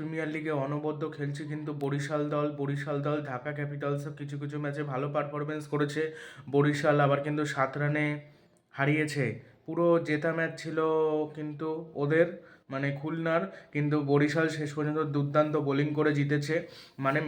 Premier লিগে অনবদ্য খেলছে কিন্তু বরিশাল দল বরিশাল দল, ঢাকা ক্যাপিটালসও কিছু কিছু ম্যাচে ভালো পারফরমেন্স করেছে। বরিশাল আবার কিন্তু সাত রানে হারিয়েছে। পুরো জেতা ম্যাচ ছিল কিন্তু ওদের মানে খুলনার, কিন্তু বরিশাল শেষ পর্যন্ত দুর্দান্ত বোলিং করে জিতেছে। মানে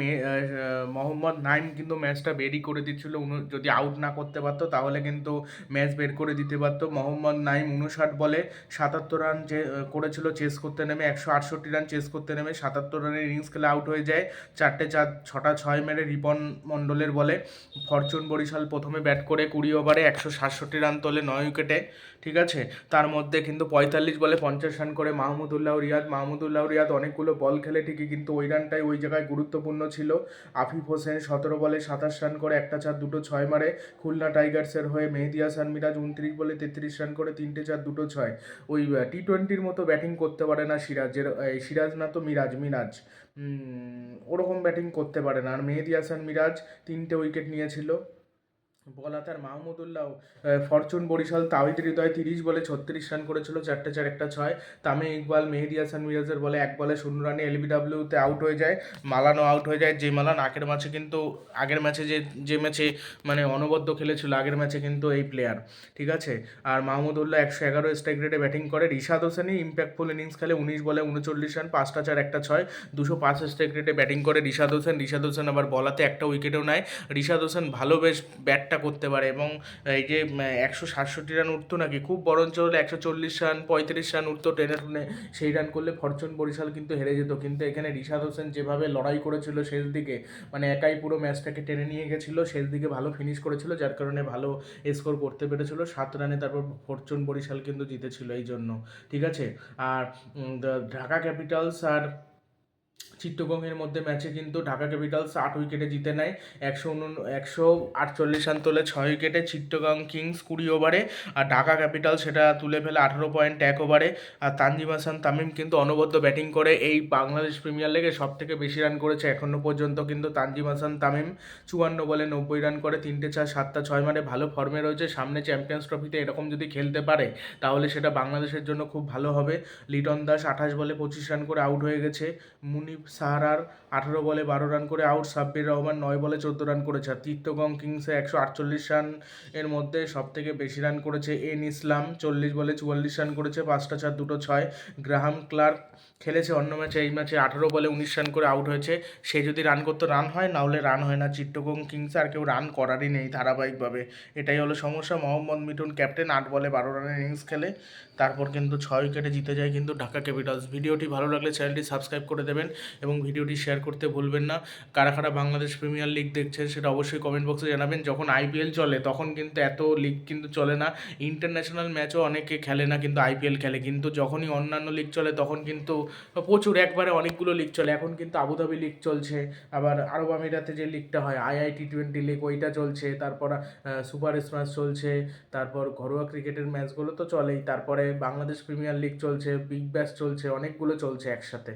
মোহাম্মদ নাইম কিন্তু ম্যাচটা বেরই করে দিচ্ছিল যদি আউট না করতে পারতো তাহলে কিন্তু ম্যাচ বের করে দিতে পারতো। মোহাম্মদ নাইম উনষাট বলে সাতাত্তর রান যে করেছিল চেস করতে নেমে, একশো আটষট্টি রান চেস করতে নেমে, সাতাত্তর রানের ইনিংস খেলে আউট হয়ে যায়। চারটে চার, ছটা ছয় মেরে রিপন মণ্ডলের বলে। ফরচুন বরিশাল প্রথমে ব্যাট করে কুড়ি ওভারে একশো সাতষট্টি রান তোলে নয় উইকেটে ঠিক আছে? তার মধ্যে কিন্তু পঁয়তাল্লিশ বলে পঞ্চাশ রান করে মাহমুদুল্লাহ রিয়াদ। মাহমুদুল্লাহ রিয়াদ অনেকগুলো বল খেলে ঠিকই, কিন্তু ওই রানটাই ওই জায়গায় গুরুত্বপূর্ণ ছিল। আফিফ হোসেন সতেরো বলে সাতাশ রান করে একটা চার দুটো ছয় মারে। খুলনা টাইগার্সের হয়ে মেহেদি হাসান মিরাজ উনত্রিশ বলে তেত্রিশ রান করে তিনটে চার দুটো ছয়। ওই টি টোয়েন্টির মতো ব্যাটিং করতে পারে না সিরাজের সিরাজ না তো মিরাজ মিরাজ। ওরকম ব্যাটিং করতে পারে না। আর মেহেদি হাসান মিরাজ তিনটে উইকেট নিয়েছিল। বলাতার মাহমুদুল্লাহ ফরচুন বরিশাল তাওহিদ হৃদয় তিরিশ বলে ছত্রিশ রান করেছিল, চারটে চার, একটা ছয়। তামে ইকবাল, মেহেদি হাসান, মিরাজের বলে এক বলে শূন্য রানে এলবিডাব্লিউতে আউট হয়ে যায়। মালানো আউট হয়ে যায়। যে মালান আগের ম্যাচে কিন্তু, আগের ম্যাচে যে যে ম্যাচে মানে অনবদ্য খেলেছিল, আগের ম্যাচে কিন্তু এই প্লেয়ার ঠিক আছে? আর মাহমুদুল্লাহ একশো এগারো স্ট্রাইক রেটে ব্যাটিং করে। রিশাদ হোসেনই ইম্প্যাক্টফুল ইনিংস খেলে উনিশ বলে উনচল্লিশ রান, পাঁচটা চার, একটা ছয়। দুশো পাঁচ স্ট্রাইক রেটে ব্যাটিং করে রিশাদ হোসেন। রিশাদ হোসেন আবার বলাতে একটা উইকেটও নেয়। রিশাদ হোসেন ভালো বেশ ব্যাটটা করতে পারে এবং এই যে একশো সাতষট্টি রান উঠতো নাকি, খুব বরঞ্চ হলে একশো চল্লিশ রান পঁয়ত্রিশ রান উঠতো টেনে টুনে, সেই রান করলে ফরচুন বরিশাল কিন্তু হেরে যেত। কিন্তু এখানে রিশাদ হোসেন যেভাবে লড়াই করেছিল শেষ দিকে মানে একাই পুরো ম্যাচটাকে টেনে নিয়ে গেছিল, শেষ দিকে ভালো ফিনিশ করেছিল, যার কারণে ভালো স্কোর করতে পেরেছিল। সাত রানে তারপর ফরচুন বরিশাল কিন্তু জিতেছিল এই জন্য। ঠিক আছে? আর ঢাকা ক্যাপিটালস আর চিত্তগঙ্গের মধ্যে ম্যাচে কিন্তু ঢাকা ক্যাপিটালস আট উইকেটে জিতে নেয়। একশো উন, একশো আটচল্লিশ রান তোলে ছয় উইকেটে চিত্তগং কিংস কুড়ি ওভারে। আর ঢাকা ক্যাপিটাল সেটা তুলে ফেলে আঠারো পয়েন্ট এক ওভারে। আর তানজিম হাসান তামিম কিন্তু অনবদ্য ব্যাটিং করে এই বাংলাদেশ প্রিমিয়ার লিগে সব থেকে বেশি রান করেছে এখনও পর্যন্ত কিন্তু তানজিম হাসান তামিম। চুয়ান্ন বলে নব্বই রান করে, তিনটে চার, সাতটা ছয় মানে ভালো ফর্মে রয়েছে। সামনে চ্যাম্পিয়ন্স ট্রফিতে এরকম যদি খেলতে পারে, তাহলে সেটা বাংলাদেশের জন্য খুব ভালো হবে। লিটন দাস আঠাশ বলে পঁচিশ রান করে আউট হয়ে গেছে। মুনিফ সাহারার আঠারো বলে বারো রান করে আউট, সাব্বির রহমান নয় বলে চোদ্দ রান করেছে। তীর্থগং কিংসে একশো আটচল্লিশ রান এর মধ্যে সব থেকে বেশি রান করেছে এন ইসলাম, চল্লিশ বলে চুয়াল্লিশ রান করেছে, পাঁচটা চার, দুটো ছয়। গ্রাহাম ক্লার্ক খেলেছে অন্য ম্যাচে, এই ম্যাচে আঠারো বলে উনিশ রান করে আউট হয়েছে। সে যদি রান করতে, রান হয়, না হলে রান হয় না। চিত্তগং কিংসে আর কেউ রান করারই নেই ধারাবাহিকভাবে। এটাই হলো সমস্যা। মোহাম্মদ মিঠুন ক্যাপ্টেন, আট বলে বারো রানের ইনিংস খেলে। তারপর কিন্তু ছয় উইকেটে জিতে যায় কিন্তু ঢাকা ক্যাপিটালস। ভিডিওটি ভালো লাগলে চ্যানেলটি সাবস্ক্রাইব করে দেবেন। এবং ভিডিওটি শেয়ার করতে ভুলবেন না। কারা কারা বাংলাদেশ প্রিমিয়ার লিগ দেখছেন সেটা অবশ্যই কমেন্ট বক্সে জানাবেন। যখন আইপিএল চলে, তখন কিন্তু এত লিগ কিন্তু চলে না। ইন্টারন্যাশনাল ম্যাচও অনেকে খেলে না, কিন্তু আইপিএল খেলে। কিন্তু যখনই অন্যান্য লিগ চলে, তখন কিন্তু প্রচুর একবারে অনেকগুলো লিগ চলে। এখন কিন্তু আবুধাবি লিগ চলছে, আবার আরব আমিরাতে যে লিগটা হয় আইআইটি টোয়েন্টি লিগ, ওইটা চলছে। তারপর সুপার স্ম্যাশ চলছে। তারপর ঘরোয়া ক্রিকেটের ম্যাচগুলো তো চলেই। তারপরে বাংলাদেশ প্রিমিয়ার লিগ চলছে, বিগ ব্যাশ চলছে, অনেকগুলো চলছে একসাথে।